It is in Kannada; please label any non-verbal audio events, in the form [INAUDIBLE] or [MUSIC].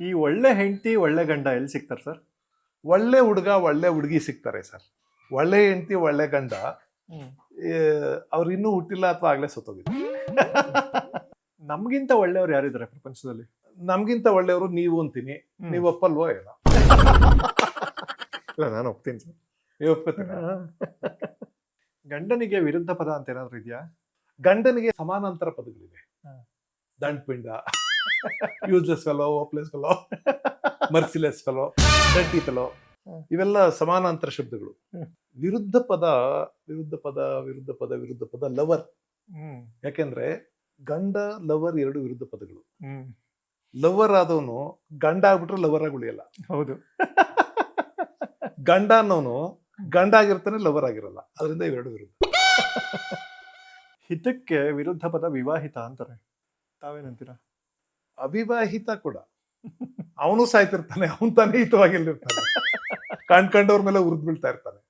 ಈ ಒಳ್ಳೆ ಹೆಂಡತಿ ಒಳ್ಳೆ ಗಂಡ ಎಲ್ಲಿ ಸಿಗ್ತಾರೆ ಸರ್? ಒಳ್ಳೆ ಹುಡುಗ ಒಳ್ಳೆ ಹುಡುಗಿ ಸಿಗ್ತಾರೆ ಸರ್. ಒಳ್ಳೆ ಹೆಂಡತಿ ಒಳ್ಳೆ ಗಂಡ ಅವ್ರು ಇನ್ನೂ ಹುಟ್ಟಿಲ್ಲ ಅಥವಾ ಆಗ್ಲೇ ಸತ್ತೋಗಿದ್ರು [LAUGHS] ನಮ್ಗಿಂತ ಒಳ್ಳೆಯವ್ರು ಯಾರಿದ್ದಾರೆ ಪ್ರಪಂಚದಲ್ಲಿ? ನಮ್ಗಿಂತ ಒಳ್ಳೆಯವರು ನೀವು ಅಂತೀನಿ. ನೀವು ಒಪ್ಪಲ್ವೋ ಏನೋ? ಇಲ್ಲ ನಾನು ಒಪ್ತೀನಿ ಸರ್. ನೀವು ಒಪ್ಕೋತೀನಿ ಗಂಡನಿಗೆ ವಿರುದ್ಧ ಪದ ಅಂತ ಏನಾದ್ರು ಇದೆಯಾ? ಗಂಡನಿಗೆ ಸಮಾನಾಂತರ ಪದಗಳಿವೆ. ದಂಡಪಿಂಡ ದಂಡ್ಪಿಂಡ. Useless fellow hopeless fellow merciless fellow dirty fellow ಇವೆಲ್ಲ ಸಮಾನಾಂತರ ಶಬ್ದಗಳು. ವಿರುದ್ಧ ಪದ ವಿರುದ್ಧ ಪದ ವಿರುದ್ಧ ಪದ ವಿರುದ್ಧ ಪದ ಲವರ್ ಯಾಕೆಂದ್ರೆ ಗಂಡ ಲವರ್ ಎರಡು ವಿರುದ್ಧ ಪದಗಳು. ಲವರ್ ಆದವನು ಗಂಡ ಆಗ್ಬಿಟ್ರೆ ಲವರ್ ಆಗಿ ಉಳಿಯಲ್ಲ. ಹೌದು. [LAUGHS] ಗಂಡ ಅನ್ನೋನು ಗಂಡ ಆಗಿರ್ತಾನೆ ಲವರ್ ಆಗಿರಲ್ಲ. ಅದರಿಂದ ಇವೆರಡು ವಿರುದ್ಧ. [LAUGHS] ಹಿತಕ್ಕೆ ವಿರುದ್ಧ ಪದ ವಿವಾಹಿತ ಅಂತಾರೆ. ತಾವೇನಂತೀರಾ? ಅವಿವಾಹಿತ ಕೂಡ. ಅವನು ಸಾಯ್ತಿರ್ತಾನೆ ಅವನ್ ತಾನೇ ಹಿತವಾಗಿಲ್ಲಿರ್ತಾನೆ [LAUGHS] ಕಣ್ಕಂಡವ್ರ ಮೇಲೆ ಉರಿದ್ ಬೀಳ್ತಾ ಇರ್ತಾನೆ.